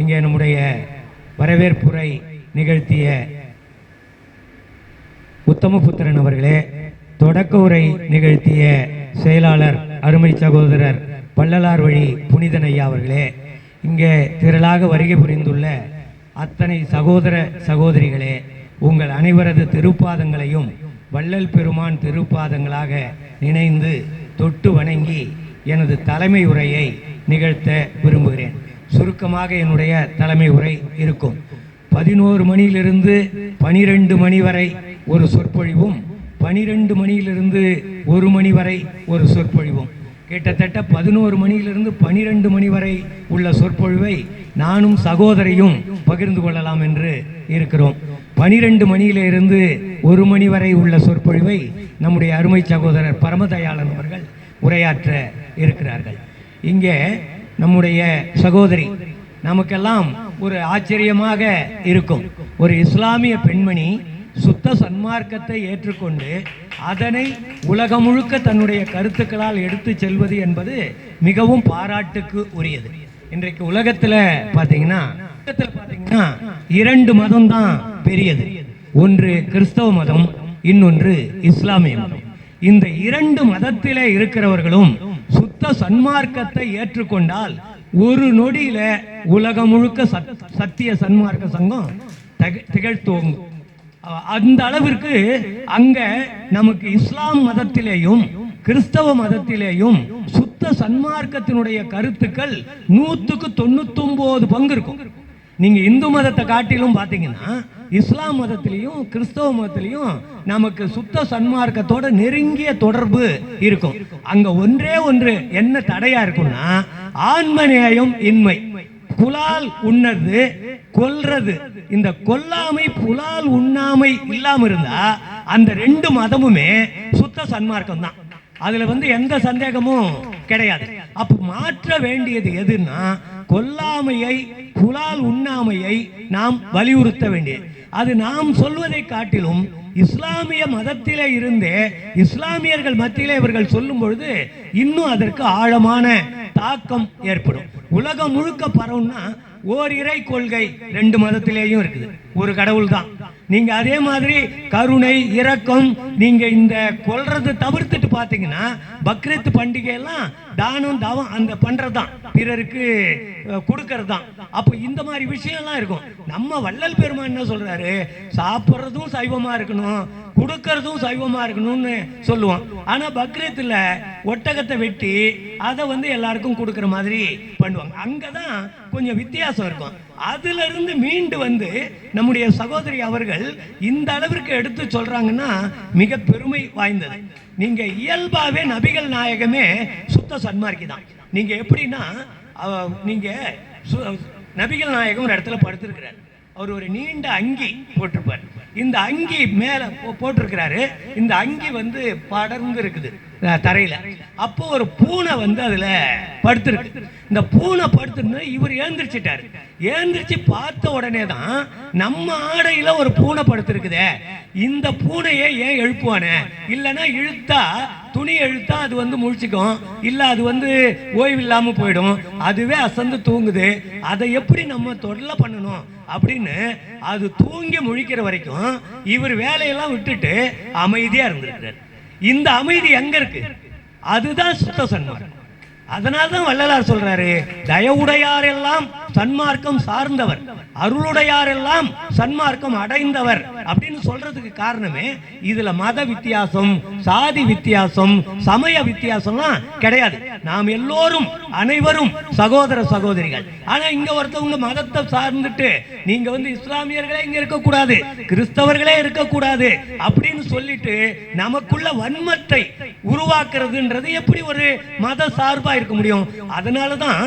இங்கே நம்முடைய வரவேற்புரை நிகழ்த்திய உத்தமபுத்திரன் அவர்களே தொடக்க உரை நிகழ்த்திய செயலாளர் அருமை சகோதரர் பள்ளலார் வழி புனிதன் ஐயா அவர்களே இங்கே திரளாக வருகை புரிந்துள்ள அத்தனை சகோதர சகோதரிகளே உங்கள் அனைவரது திருப்பாதங்களையும் வள்ளல் பெருமான் திருப்பாதங்களாக நினைந்து தொட்டு வணங்கி எனது தலைமை உரையை நிகழ்த்த விரும்புகிறேன். சுருக்கமாக என்னுடைய தலைமை உரை இருக்கும். பதினோரு மணியிலிருந்து பனிரெண்டு மணி வரை ஒரு சொற்பொழிவும் பனிரெண்டு மணியிலிருந்து ஒரு மணி வரை ஒரு சொற்பொழிவும். கிட்டத்தட்ட பதினோரு மணியிலிருந்து பனிரெண்டு மணி வரை உள்ள சொற்பொழிவை நானும் சகோதரியும் பகிர்ந்து கொள்ளலாம் என்று இருக்கிறோம். பனிரெண்டு மணியிலிருந்து ஒரு மணி வரை உள்ள சொற்பொழிவை நம்முடைய அருமை சகோதரர் பரமதயாளன் அவர்கள் உரையாற்ற இருக்கிறார்கள். இங்கே நம்முடைய சகோதரி. நமக்கெல்லாம் ஒரு ஆச்சரியமாக இருக்கும். ஒரு இஸ்லாமிய பெண்மணி சுத்த சன்மார்க்கத்தை ஏற்றுக்கொண்டு அதனை உலகம் முழுக்க தன்னுடைய கருத்துக்களால் எடுத்து செல்வது என்பது மிகவும் பாராட்டுக்கு உரியது. இன்றைக்கு உலகத்தில் பார்த்தீங்கன்னா உலகத்துல பார்த்தீங்கன்னா இரண்டு மதம் தான் பெரியது. ஒன்று கிறிஸ்தவ மதம் இன்னொன்று இஸ்லாமிய மதம். இந்த இரண்டு மதத்திலே இருக்கிறவர்களும் சுத்த சன்மார்க்கத்தை ஏற்றுக்கொண்டால் ஒரு நொடியில உலகம் முழுக்க சத்- சத்திய சன்மார்க்க சங்கம் தக- அந்த அளவிற்கு அங்க நமக்கு இஸ்லாம் மதத்திலேயும் கிறிஸ்தவ மதத்திலேயும் சுத்த சன்மார்க்கத்தினுடைய கருத்துக்கள் நூத்துக்கு தொண்ணூத்தொன்பது பங்கு இருக்கும். நீங்க இந்து மதத்தை காட்டிலும் பாத்தீங்கன்னா இஸ்லாம் மதத்திலையும் கிறிஸ்தவ மதத்திலையும் நமக்கு சுத்த சன்மார்க்கத்தோட நெருங்கிய தொடர்பு இருக்கும். அங்க ஒன்றே ஒன்று என்ன தடையா இருக்கும்னா ஆன்மநேயம் இன்மை. புலால் உண்ணது கொல்றது. இந்த கொல்லாமை புலால் உண்ணாமை இல்லாம இருந்தா அந்த ரெண்டு மதமுமே சுத்த சன்மார்க்கம் தான். அதுல வந்து எந்த சந்தேகமும் கிடையாது. அப்ப மாற்ற வேண்டியது எதுன்னா கொல்லாமையை புலால் உண்ணாமையை நாம் வலியுறுத்த வேண்டியது. அது நாம் சொல்வதை காட்டிலும் இஸ்லாமிய மதத்திலே இருந்தே இஸ்லாமியர்கள் மத்தியிலே இவர்கள் சொல்லும் பொழுது இன்னும் அதற்கு ஆழமான தாக்கம் ஏற்படும். உலகம் முழுக்க பரவும்னா ஓர் இறை கொள்கை ரெண்டு மதத்திலேயும் இருக்குது. ஒரு கடவுள் தான் நீங்க அதே மாதிரி கருணை இரக்கம் நீங்க இந்த கொல்றதை தவிர்த்துட்டு பாத்தீங்கன்னா பக்ரீத் பண்டிகை எல்லாம் தானம் தவம் அந்த பண்றதுதான். பிறருக்கு கொடுக்கறது கொடுக்கறதுதான். அப்போ இந்த மாதிரி விஷயம்லாம் இருக்கும். நம்ம வள்ளல் பெருமான் என்ன சொல்றாரு? சாப்பிட்றதும் சைவமா இருக்கணும். கொடுக்கறதும் சைவமாக இருக்கணும்னு சொல்லுவோம் ஆனால் பக்ரீத்தில் ஒட்டகத்தை வெட்டி அதை வந்து எல்லாருக்கும் கொடுக்குற மாதிரி பண்ணுவாங்க. அங்கே தான் கொஞ்சம் வித்தியாசம் இருக்கும். அதிலிருந்து மீண்டு வந்து நம்முடைய சகோதரி அவர்கள் இந்த அளவிற்கு எடுத்து சொல்கிறாங்கன்னா மிக பெருமை வாய்ந்தது. நீங்கள் இயல்பாகவே நபிகள் நாயகமே சுத்த சன்மார்க்கி தான். நீங்கள் எப்படின்னா நீங்கள் சு- நபிகள் நாயகம் ஒரு இடத்துல படுத்திருக்கிறார். அவர் ஒரு நீண்ட அங்கி போட்டிருப்பார். இந்த அங்கி மேல போ- போட்டிருக்கிறாரு. இந்த அங்கி வந்து படர்ந்து இருக்குது தரையில். தரையில அப்போ ஒரு பூனை வந்து அதுல படுத்துருக்கு. இந்த பூனை படுத்திருந்தா இவர் எழுந்திரிச்சிட்டாரு ஏந்திரிச்சு பார்த்த உடனே தான் நம்ம ஆடையில ஒரு பூனை படுத்துருக்குதே. இந்த பூனையை ஏன் எழுப்புவானே? இல்லைன்னா இழுத்தா துணி எழுத்தா அது வந்து முழிச்சுக்கும். இல்லை அது வந்து ஓய்வு இல்லாமல் போயிடும். அதுவே அசந்து தூங்குது. அதை எப்படி நம்ம தொல்லை பண்ணணும் அப்படின்னு அது தூங்கி முழிக்கிற வரைக்கும் இவர் வேலையெல்லாம் விட்டுட்டு அமைதியாக இருந்திருக்கிறார். இந்த அமைதி எங்க இருக்கு? அதுதான் சுத்த சன்மார்க்கம் அதனால தான் வள்ளலார் சொல்றாரு தயவுடையார் எல்லாம் சன்மார்க்கம் சார்ந்தவர். அருளுடையாரெல்லாம் சன்மார்க்கம் அடைந்தவர் அப்படின்னு சொல்றதுக்கு காரணமே இதுல மத வித்தியாசம் சாதி வித்தியாசம் சமய வித்தியாசம்லாம் கிடையாது. நாம் எல்லோரும் அனைவரும் சகோதர சகோதரிகள். ஆனா இங்க ஒருத்தவங்க மதத்தை சார்ந்துட்டு நீங்க வந்து இஸ்லாமியர்களே இங்க இருக்கக்கூடாது கிறிஸ்தவர்களே இருக்கக்கூடாது அப்படின்னு சொல்லிட்டு நமக்குள்ள வன்மத்தை உருவாக்குறதுன்றது எப்படி ஒரு மத சார்பா இருக்க முடியும்? அதனால தான்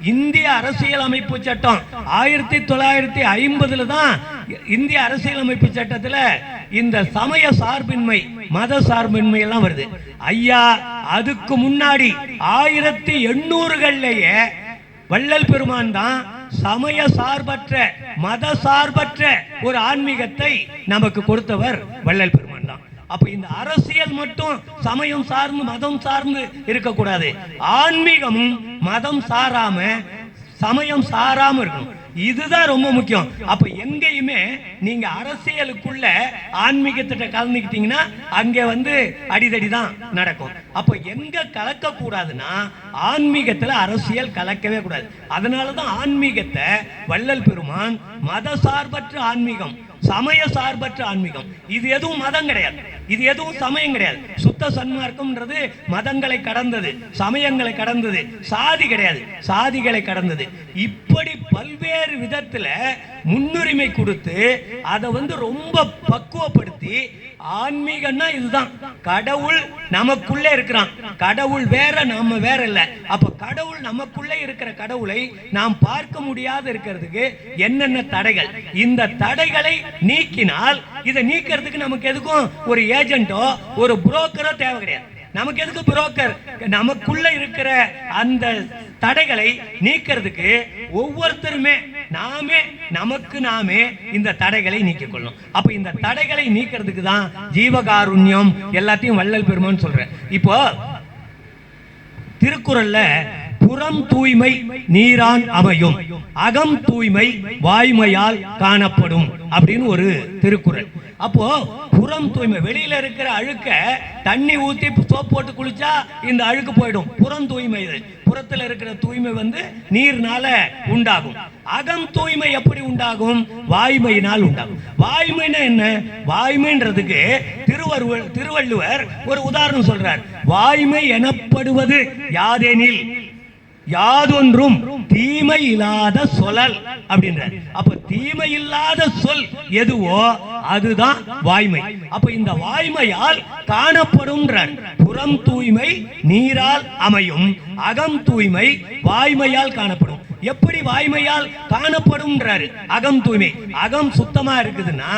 இந்திய அரசியலமைப்பு சட்டம். ஆயிரத்தி தொள்ளாயிரத்தி ஐம்பதுல தான் இந்திய அரசியலமைப்பு சட்டத்தில் சட்டத்துல இந்த சமய சார்பின்மை மத சார்பின்மை எல்லாம் வருது. ஐயா அதுக்கு முன்னாடி ஆயிரத்தி எண்ணூறுகள்லயே வள்ளல் பெருமான் தான் சமய சார்பற்ற மத சார்பற்ற ஒரு ஆன்மீகத்தை நமக்கு கொடுத்தவர் வள்ளல் பெருமான். அப்ப இந்த அரசியல் மட்டும் சமயம் சார்ந்து மதம் சார்ந்து இருக்கக்கூடாது. ஆன்மீகமும் மதம் சாராம சமயம் சாராம இருக்கணும். இதுதான் ரொம்ப முக்கியம். அப்ப எங்கேயுமே நீங்க அரசியலுக்குள்ள ஆன்மீகத்திட்ட கலந்துக்கிட்டீங்கன்னா அங்க வந்து அடிதடி தான் நடக்கும். அப்ப எங்க கலக்க கூடாதுன்னா ஆன்மீகத்துல அரசியல் கலக்கவே கூடாது. அதனாலதான் ஆன்மீகத்தை வள்ளல் பெருமான் மத சார்பற்ற ஆன்மீகம் சமய சார்பற்ற ஆன்மீகம். இது எதுவும் மதம் கிடையாது. இது எதுவும் சமயம் கிடையாது. சுத்த சன்மார்க்கம்ன்றது மதங்களை கடந்தது சமயங்களை கடந்தது சாதி கிடையாது சாதிகளை கடந்தது. இப்படி பல்வேறு விதத்துல முன்னுரிமை கொடுத்து அதை வந்து ரொம்ப பக்குவப்படுத்தி ஆன்மீகம்னா இதுதான். கடவுள் நமக்குள்ளே இருக்கிறான். கடவுள் வேற நாம வேற இல்ல. அப்ப கடவுள் நமக்குள்ளே இருக்கிற கடவுளை நாம் பார்க்க முடியாத இருக்கிறதுக்கு என்னென்ன தடைகள்? இந்த தடைகளை நீக்கினால் இதை நீக்கிறதுக்கு நமக்கு எதுக்கும் ஒரு ஏஜென்ட்டோ ஒரு புரோக்கரோ தேவை கிடையாது. நமக்கு எதுக்கு புரோக்கர் நமக்குள்ள இருக்கிற அந்த தடைகளை நீக்கிறதுக்கு ஒவ்வொருத்தருமே நாமே நமக்கு நாமே இந்த தடைகளை நீக்கிக் கொள்ளும் அப்ப இந்த தடைகளை நீக்கிறதுக்கு தான் ஜீவகாருண்யம் எல்லாத்தையும் வள்ளல் பெருமான்னு சொல்றேன் இப்போ திருக்குறள்ல புறம் தூய்மை நீரான் அமையும். அகம் தூய்மை வாய்மையால் காணப்படும் அப்படின்னு ஒரு திருக்குறள். அப்போ புறம் தூய்மை வெளியில இருக்கிற அழுக்க தண்ணி ஊத்தி சோப் போட்டு குளிச்சா இந்த அழுக்கு போயிடும். புறம் தூய்மை இது. புறத்துல இருக்கிற தூய்மை வந்து நீர்னால உண்டாகும். அகம் தூய்மை எப்படி உண்டாகும்? வாய்மையினால் உண்டாகும். வாய்மைன்னா என்ன? வாய்மைன்றதுக்கு திருவருவ திருவள்ளுவர் ஒரு உதாரணம் சொல்றார். வாய்மை எனப்படுவது யாதெனில்? யாதொன்றும் தீமை இல்லாத சொல்லல் அப்படின்றார். அப்ப தீமை இல்லாத சொல் எதுவோ அதுதான் வாய்மை. அப்ப இந்த வாய்மையால் காணப்படும் புறம் தூய்மை நீரால் அமையும் அகம் தூய்மை வாய்மையால் காணப்படும். எப்படி வாய்மையால் காணப்படும்ன்றாரு. அகம் தூய்மை. அகம் சுத்தமா இருக்குதுன்னா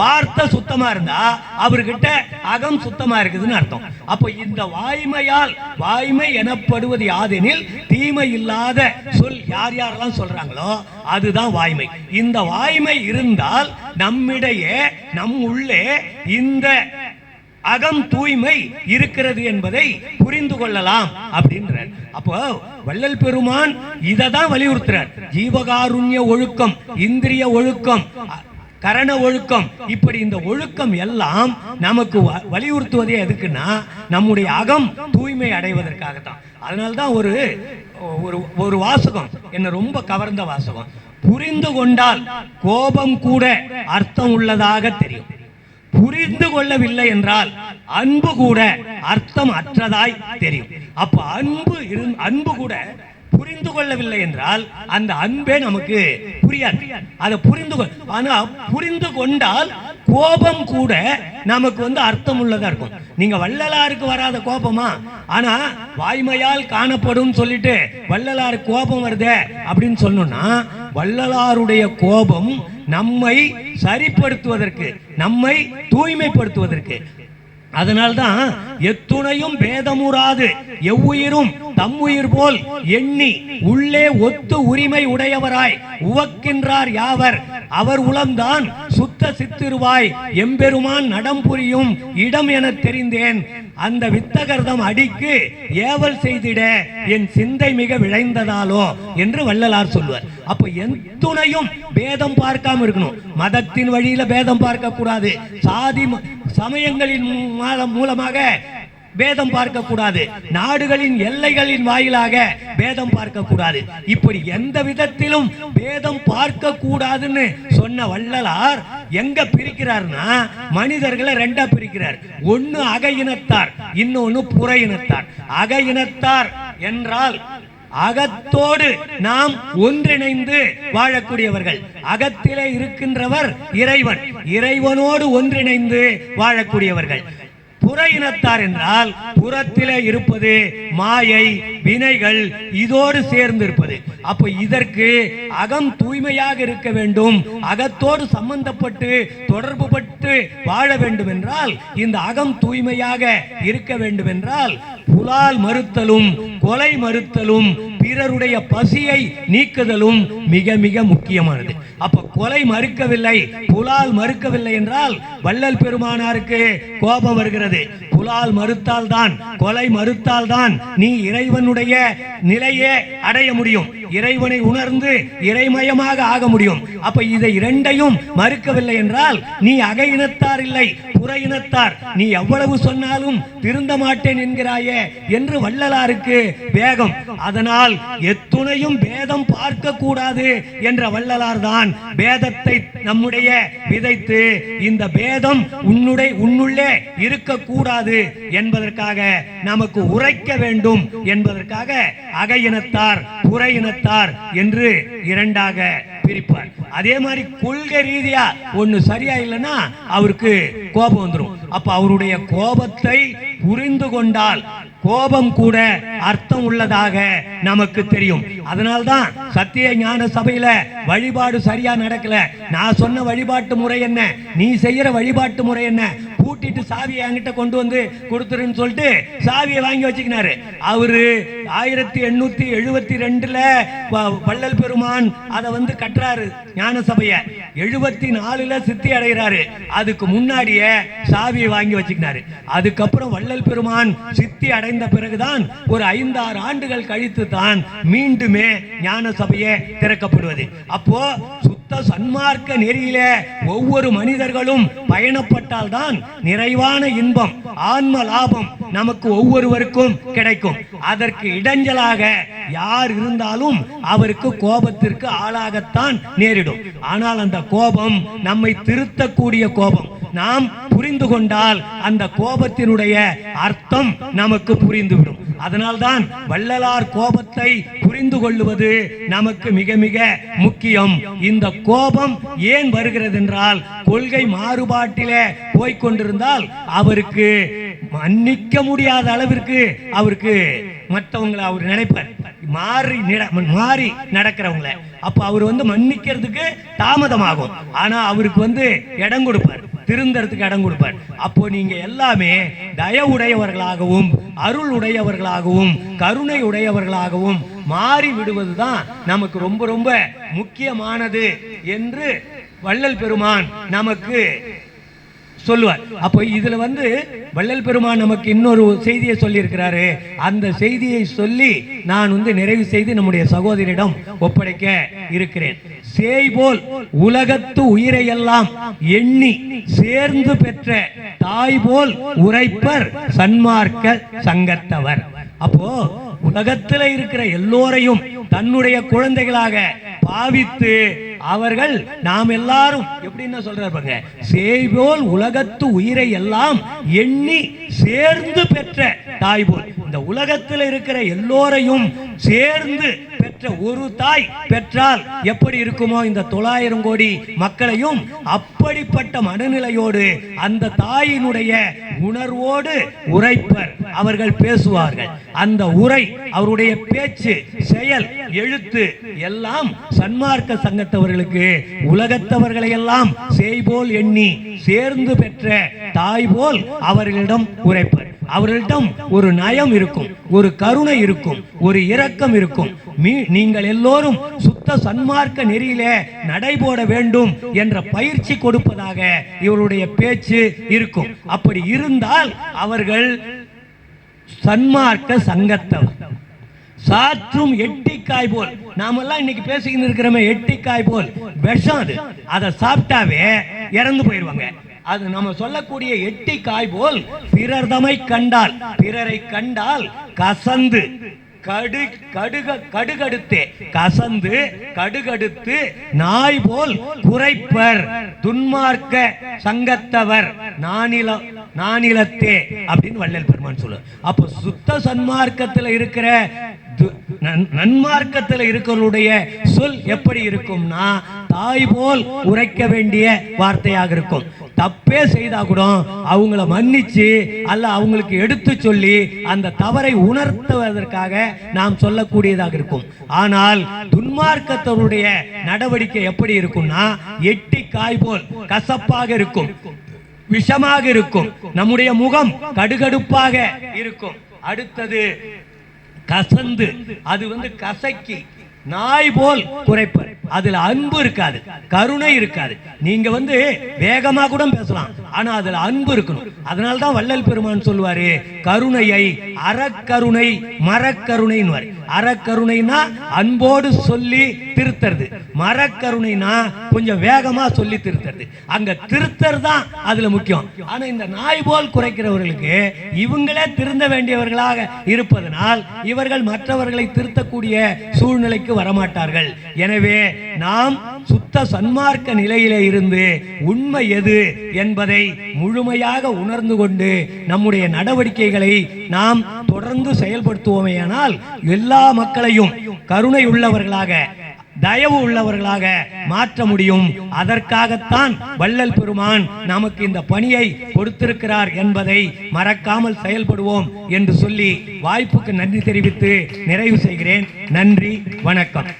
வார்த்தை சுத்தமா இருந்தா அவர்கிட்ட அகம் சுத்தமா இருக்குதுன்னு அர்த்தம். அப்ப இந்த வாய்மையால் வாய்மை எனப்படுவது யாதெனில் தீமை இல்லாத சொல் யார் யாரெல்லாம் சொல்றாங்களோ அதுதான் வாய்மை. இந்த வாய்மை இருந்தால் நம்மிடையே நம் உள்ளே இந்த அகம் தூய்மை இருக்கிறது என்பதை புரிந்து கொள்ளலாம் அப்படின்றார். அப்போ வள்ளல் பெருமான் இதை தான் வலியுறுத்துறார். ஜீவகாருண்ய ஒழுக்கம் இந்திரிய ஒழுக்கம் கரண ஒழுக்கம் இப்படி இந்த ஒழுக்கம் எல்லாம் நமக்கு வ- வலியுறுத்துவதே எதுக்குன்னா நம்முடைய அகம் தூய்மை அடைவதற்காகத்தான். அதனால்தான் ஒரு ஒரு ஒரு வாசகம் என்ன ரொம்ப கவர்ந்த வாசகம். புரிந்து கொண்டால் கோபம் கூட அர்த்தம் உள்ளதாக தெரியும். புரிந்து கொள்ளவில்லை என்றால் அன்பு கூட அர்த்தம் அற்றதாய் தெரியும். அப்ப அன்பு அன்பு கூட புரிந்து கொள்ளவில்லை என்றால் அந்த அன்பே நமக்கு புரியாது. அதை புரிந்து கொள் ஆனா புரிந்து கொண்டால் கோபம் கூட நமக்கு வந்து அர்த்தம் உள்ளதா இருக்கும். நீங்க வள்ளலாருக்கு வராத கோபமா? ஆனா வாய்மையால் காணப்படும் சொல்லிட்டு வள்ளலாருக்கு கோபம் வருதே அப்படின்னு சொன்னோம்னா வள்ளலாருடைய கோபம் நம்மை சரிப்படுத்துவதற்கு நம்மை தூய்மைப்படுத்துவதற்கு. அதனால்தான் எத்துணையும் பேதமுறாது எவ்வுயிரும் தம்முயிர் போல் எண்ணி உள்ளே ஒத்து உரிமை உடையவராய் உவக்கின்றார் யாவர்? அவர் உளம்தான் சுத்த சித்திருவாய் எம்பெருமான் நடம் புரியும் இடம் என தெரிந்தேன். அந்த வித்தகர்தம் அடிக்கு ஏவல் செய்திட என் சிந்தை மிக விளைந்ததாலோ என்று வள்ளலார் சொல்லுவார். அப்ப எத்துணையும் பேதம் பார்க்காம இருக்கணும். மதத்தின் வழியில பேதம் பார்க்க கூடாது சாதி ம- சமயங்களின் மூலமாக பேதம் பார்க்க கூடாது நாடுகளின் எல்லைகளின் வாயிலாக பேதம் பார்க்க கூடாது இப்படி எந்த விதத்திலும் பேதம் பார்க்க கூடாதுன்னு சொன்ன வள்ளலார் எங்க பிரிக்கிறார்னா மனிதர்களை ரெண்டா பிரிக்கிறார். ஒன்னு அக இனத்தார் இன்னொன்னு புற இனத்தார். அக இனத்தார் என்றால் அகத்தோடு நாம் ஒன்றிணைந்து வாழக்கூடியவர்கள். அகத்திலே இருக்கின்றவர் இறைவன். இறைவனோடு ஒன்றிணைந்து வாழக்கூடியவர்கள். புற இனத்தார் என்றால் புறத்திலே இருப்பது மாயை வினைகள் இதோடு சேர்ந்து இருப்பது அப்ப இதற்கு அகம் தூய்மையாக இருக்க வேண்டும். அகத்தோடு சம்பந்தப்பட்டு தொடர்பு பட்டு வாழ வேண்டும் என்றால் இந்த அகம் தூய்மையாக இருக்க வேண்டும் என்றால் புலால் மறுத்தலும் கொலை மறுத்தலும் பிறருடைய பசியை நீக்குதலும் மிக மிக முக்கியமானது. அப்ப கொலை மறுக்கவில்லை புலால் மறுக்கவில்லை என்றால் வள்ளல் பெருமானாருக்கு கோபம் வருகிறது. புலால் மறுத்தால் தான் கொலை மறுத்தால் தான் நீ இறைவனுடைய நிலையே அடைய முடியும். இறைவனை உணர்ந்து இறைமயமாக ஆக முடியும். அப்ப இதை இரண்டையும் மறுக்கவில்லை என்றால் நீ அகையினத்தார் இல்லை புற இனத்தார் நீ எவ்வளவு சொன்னாலும் திருந்த மாட்டேன் என்கிறாயே என்று வள்ளலாருக்கு வேகம். அதனால் எத்துணையும் பேதம் பார்க்க கூடாது என்ற வள்ளலார் தான் பேதத்தை நம்முடைய விதைத்து இந்த பேதம் உன்னுடைய உன்னுள்ளே இருக்கக்கூடாது என்பதற்காக நமக்கு உரைக்க வேண்டும் என்பதற்காக அகையினத்தார் இனத்தார் இனத்தார் என்று இரண்டாக பிரிப்பார். அதே மாதிரி கொள்கை ரீதியா ஒண்ணு சரியா இல்லைன்னா அவருக்கு கோபம் வந்துடும் அப்ப அவருடைய கோபத்தை புரிந்து கொண்டால் கோபம் கூட அர்த்தம் உள்ளதாக நமக்கு தெரியும். அதனால்தான் சத்திய ஞான சபையில வழிபாடு சரியா நடக்கல. நான் சொன்ன வழிபாட்டு முறை என்ன? நீ செய்யற வழிபாட்டு முறை என்ன? பூட்டிட்டு சாவியை என்கிட்ட கொண்டு வந்து கொடுத்துருன்னு சொல்லிட்டு சாவியை வாங்கி வச்சுக்கினாரு. அவரு ஆயிரத்தி எண்ணூத்தி எழுபத்தி ரெண்டுல வ- வள்ளல் பெருமான் அதை வந்து கட்டுறாரு ஞான சபைய எழுபத்தி நாலுல சித்தி அடைகிறாரு. அதுக்கு முன்னாடியே சாவியை வாங்கி வச்சுக்கினாரு. அதுக்கப்புறம் வள்ளல் பெருமான் சித்தி அடைந்த பிறகுதான் ஒரு ஐந்தாறு ஆண்டுகள் கழித்து தான் மீண்டுமே ஞான சபையே திறக்கப்படுவது. அப்போ சன்மார்க்க நெறியிலே ஒவ்வொரு மனிதர்களும் பயணப்பட்டால் தான் நிறைவான இன்பம் ஆன்ம லாபம் நமக்கு ஒவ்வொருவருக்கும் கிடைக்கும். அதற்கு இடைஞ்சலாக யார் இருந்தாலும் அவருக்கு கோபத்திற்கு ஆளாகத்தான் நேரிடும். ஆனால் அந்த கோபம் நம்மை திருத்தக்கூடிய கோபம். நாம் புரிந்து கொண்டால் அந்த கோபத்தினுடைய அர்த்தம் நமக்கு புரிந்துவிடும். அதனால்தான் வள்ளலார் கோபத்தை புரிந்து கொள்ளுவது நமக்கு மிக மிக முக்கியம். இந்த கோபம் ஏன் வருகிறது என்றால் கொள்கை மாறுபாட்டிலே போய்கொண்டிருந்தால் அவருக்கு மன்னிக்க முடியாத அளவிற்கு அவருக்கு மற்றவங்களை அவர் நினைப்பார். மாறி நிட- மாறி நடக்கிறவங்கள. அப்ப அவர் வந்து மன்னிக்கிறதுக்கு தாமதமாகும். ஆனா அவருக்கு வந்து இடம் கொடுப்பார். திருந்தறதுக்கு இடம் கொடுப்பார். அப்போ நீங்க எல்லாமே தயவுடையவர்களாகவும் அருள் உடையவர்களாகவும் கருணை உடையவர்களாகவும் மாறி விடுவதுதான் நமக்கு ரொம்ப ரொம்ப முக்கியமானது என்று வள்ளல் பெருமான் நமக்கு சொல்லுவார். அப்போ இதுல வந்து வள்ளல் பெருமான் நமக்கு இன்னொரு செய்தியை சொல்லியிருக்கிறாரு. அந்த செய்தியை சொல்லி நான் வந்து நிறைவு செய்து நம்முடைய சகோதரியிடம் ஒப்படைக்க இருக்கிறேன். சேய் போல் உலகத்து உயிரையெல்லாம் எண்ணி சேர்ந்து பெற்ற தாய் போல் உரைப்பர் சன்மார்க்க சங்கத்தவர். அப்போ உலகத்துல இருக்கிற எல்லோரையும் தன்னுடைய குழந்தைகளாக பாவித்து அவர்கள் நாம் எல்லாரும் எப்படின்னு சொல்றாரு சேய் சேய்போல் உலகத்து உயிரை எல்லாம் எண்ணி சேர்ந்து பெற்ற தாய் போல். இந்த உலகத்தில் இருக்கிற எல்லோரையும் சேர்ந்து பெற்ற ஒரு தாய் பெற்றால் எப்படி இருக்குமோ இந்த தொள்ளாயிரம் கோடி மக்களையும் அப்படிப்பட்ட மனநிலையோடு அந்த தாயினுடைய உணர்வோடு உரைப்பர் அவர்கள் பேசுவார்கள். அந்த உரை அவருடைய பேச்சு செயல் எழுத்து எல்லாம் சன்மார்க்க சங்கத்தவர்களுக்கு உலகத்தவர்களை எல்லாம் செய்போல் எண்ணி சேர்ந்து பெற்ற தாய் போல் அவர்களிடம் உரைப்பர். அவர்களிடம் ஒரு நயம் இருக்கும் ஒரு கருணை இருக்கும் ஒரு இரக்கம் இருக்கும். மீ- நீங்கள் எல்லோரும் சுத்த சன்மார்க்க நெறியிலே நடைபோட வேண்டும் என்ற பயிற்சி கொடுப்பதாக இவருடைய பேச்சு இருக்கும். அப்படி இருந்தால் அவர்கள் சன்மார்க்க சங்கத்தவர். சாற்றும் எட்டிக்காய் போல். நாமெல்லாம் இன்னைக்கு பேசிக்கிட்டு இருக்கிறோமே எட்டிக்காய் போல். விஷம் அது. அதை சாப்பிட்டாவே இறந்து போயிடுவாங்க. அது நம்ம சொல்லக்கூடிய எட்டி காய் போல் பிறர் தமை கண்டால் பிறரை கண்டால் கசந்து கடு கடுக கடுகடுத்தே கசந்து கடுகடுத்து நாய் போல் குறைப்பர் துன்மார்க்க சங்கத்தவர் நானில நானிலத்தே அப்படின்னு வள்ளல் பெருமான் சொல்லு அப்போ சுத்த சன்மார்க்கத்துல இருக்கிற நன்மார்க்கத்தில் இருக்கிறவருடைய சொல் எப்படி இருக்கும்னா தாய் போல் உரைக்க வேண்டிய வார்த்தையாக இருக்கும். தப்பே செய்தா கூட அவங்கள மன்னிச்சு அல்ல அவங்களுக்கு எடுத்து சொல்லி அந்த தவறை உணர்த்துவதற்காக நாம் சொல்லக்கூடியதாக இருக்கும். ஆனால் துன்மார்க்கத்தவருடைய நடவடிக்கை எப்படி இருக்கும்னா எட்டி காய் போல் கசப்பாக இருக்கும். விஷமாக இருக்கும். நம்முடைய முகம் கடுகடுப்பாக இருக்கும். அடுத்தது கசந்து அது வந்து கசக்கி நாய் போல் குறைப்பர். அதுல அன்பு இருக்காது கருணை இருக்காது. நீங்க வந்து வேகமா கூட பேசலாம் ஆனா அதுல அன்பு இருக்கணும். அதனால தான் வள்ளல் பெருமான் சொல்லுவாரு கருணையை அறக்கருணை மரக்கருணைன்னு அறக்கருணைனா அன்போடு சொல்லி திருத்தறது. மரக்கருணைனா கொஞ்சம் வேகமா சொல்லி திருத்தறது. அங்க திருத்தர் தான் அதுல முக்கியம். ஆனா இந்த நாய் போல் குறைக்கிறவர்களுக்கு இவங்களே திருந்த வேண்டியவர்களாக இருப்பதனால் இவர்கள் மற்றவர்களை திருத்தக்கூடிய சூழ்நிலைக்கு வரமாட்டார்கள். எனவே நாம் சுத்த சன்மார்க்க நிலையிலே இருந்து உண்மை எது என்பதை முழுமையாக உணர்ந்து கொண்டு நம்முடைய நடவடிக்கைகளை நாம் தொடர்ந்து செயல்படுத்துவோமேயானால் எல்லா மக்களையும் கருணை உள்ளவர்களாக தயவு உள்ளவர்களாக மாற்ற முடியும். அதற்காகத்தான் வள்ளல் பெருமான் நமக்கு இந்த பணியை கொடுத்திருக்கிறார் என்பதை மறக்காமல் செயல்படுவோம் என்று சொல்லி வாய்ப்புக்கு நன்றி தெரிவித்து நிறைவு செய்கிறேன். நன்றி வணக்கம்.